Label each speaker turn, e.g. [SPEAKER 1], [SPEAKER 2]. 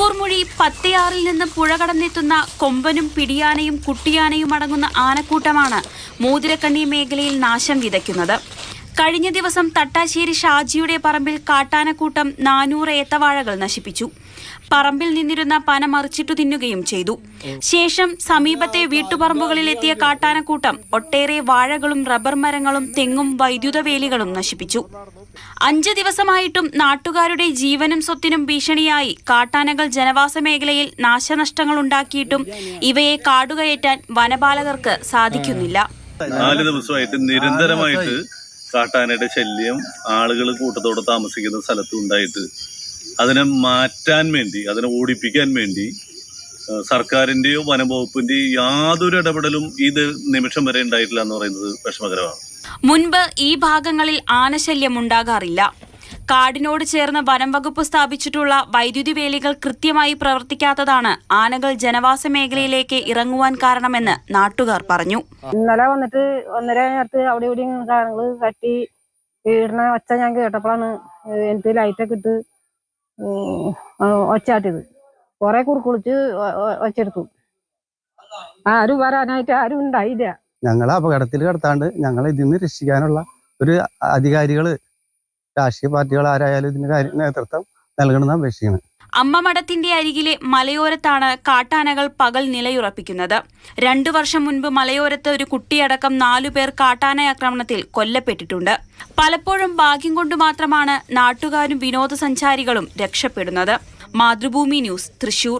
[SPEAKER 1] തുമ്പൂർമൊഴി പത്തയാറിൽ നിന്ന് പുഴ കടന്നെത്തുന്ന കൊമ്പനും പിടിയാനയും കുട്ടിയാനയും അടങ്ങുന്ന ആനക്കൂട്ടമാണ് മോതിരക്കണ്ണി മേഖലയിൽ നാശം വിതയ്ക്കുന്നത്. കഴിഞ്ഞ ദിവസം തട്ടാശ്ശേരി ഷാജിയുടെ പറമ്പിൽ കാട്ടാനക്കൂട്ടം നാനൂറ് ഏത്തവാഴകൾ നശിപ്പിച്ചു. പറമ്പിൽ നിന്നിരുന്ന പന മറിച്ചിട്ടു തിന്നുകയും ചെയ്തു. ശേഷം സമീപത്തെ വീട്ടുപറമ്പുകളിലെത്തിയ കാട്ടാനക്കൂട്ടം ഒട്ടേറെ വാഴകളും റബ്ബർ മരങ്ങളും തെങ്ങും വൈദ്യുത വേലികളും നശിപ്പിച്ചു. അഞ്ച് ദിവസമായിട്ടും നാട്ടുകാരുടെ ജീവനും സ്വത്തിനും ഭീഷണിയായി കാട്ടാനകൾ ജനവാസ മേഖലയിൽ നാശനഷ്ടങ്ങൾ ഉണ്ടാക്കിയിട്ടും ഇവയെ കാടുകയറ്റാൻ വനപാലകർക്ക് സാധിക്കുന്നില്ല.
[SPEAKER 2] നാല് ദിവസമായിട്ട് നിരന്തരമായിട്ട് കാട്ടാനയുടെ ശല്യം ആളുകൾ കൂട്ടത്തോടെ താമസിക്കുന്ന സ്ഥലത്ത് ഉണ്ടായിട്ട് അതിനെ മാറ്റാൻ വേണ്ടി അതിനെ ഓടിപ്പിക്കാൻ വേണ്ടി സർക്കാരിന്റെയോ വനംവകുപ്പിന്റെയോ യാതൊരു ഇടപെടലും ഇത് നിമിഷം വരെ ഉണ്ടായിട്ടില്ല എന്ന് പറയുന്നത് വിഷമകരമാണ്.
[SPEAKER 1] മുൻപ് ഈ ഭാഗങ്ങളിൽ ആനശല്യം ഉണ്ടാകാറില്ല. കാടിനോട് ചേർന്ന് വനം വകുപ്പ് സ്ഥാപിച്ചിട്ടുള്ള വൈദ്യുതി വേലികൾ കൃത്യമായി പ്രവർത്തിക്കാത്തതാണ് ആനകൾ ജനവാസ മേഖലയിലേക്ക് ഇറങ്ങുവാൻ കാരണമെന്ന് നാട്ടുകാർ പറഞ്ഞു.
[SPEAKER 3] ഇന്നലെ വന്നിട്ട് ഒന്നര നേരത്ത് അവിടെ ഇവിടെ കട്ടി വീടിന ഒച്ച ഞാൻ കേട്ടപ്പോഴാണ് എനിക്ക് ലൈറ്റൊക്കെ ഇട്ട് ഒച്ചാട്ടിയത് കുറെ കുറുക്കുളിച്ച് ഒച്ചെടുത്തു ആരും വരാനായിട്ട് ആരും ഉണ്ടായില്ല.
[SPEAKER 4] ഞങ്ങളെ അപകടത്തിൽ കിടത്താണ്ട് ഞങ്ങളെ ഇതിൽ നിന്ന് രക്ഷിക്കാനുള്ള ഒരു അധികാരികൾ രാഷ്ട്രീയ പാർട്ടികൾ ആരായാലും ഇതിന് നേതൃത്വം നൽകണമെന്ന് അപേക്ഷിക്കണം
[SPEAKER 1] അമ്മമഠത്തിന്റെ അരികിലെ മലയോരത്താണ് കാട്ടാനകൾ പകൽ നിലയുറപ്പിക്കുന്നത്. രണ്ടു വർഷം മുൻപ് മലയോരത്ത് ഒരു കുട്ടിയടക്കം നാലുപേർ കാട്ടാന ആക്രമണത്തിൽ കൊല്ലപ്പെട്ടിട്ടുണ്ട്. പലപ്പോഴും ഭാഗ്യം കൊണ്ട് മാത്രമാണ് നാട്ടുകാരും വിനോദസഞ്ചാരികളും രക്ഷപ്പെടുന്നത്. മാതൃഭൂമി ന്യൂസ് തൃശൂർ.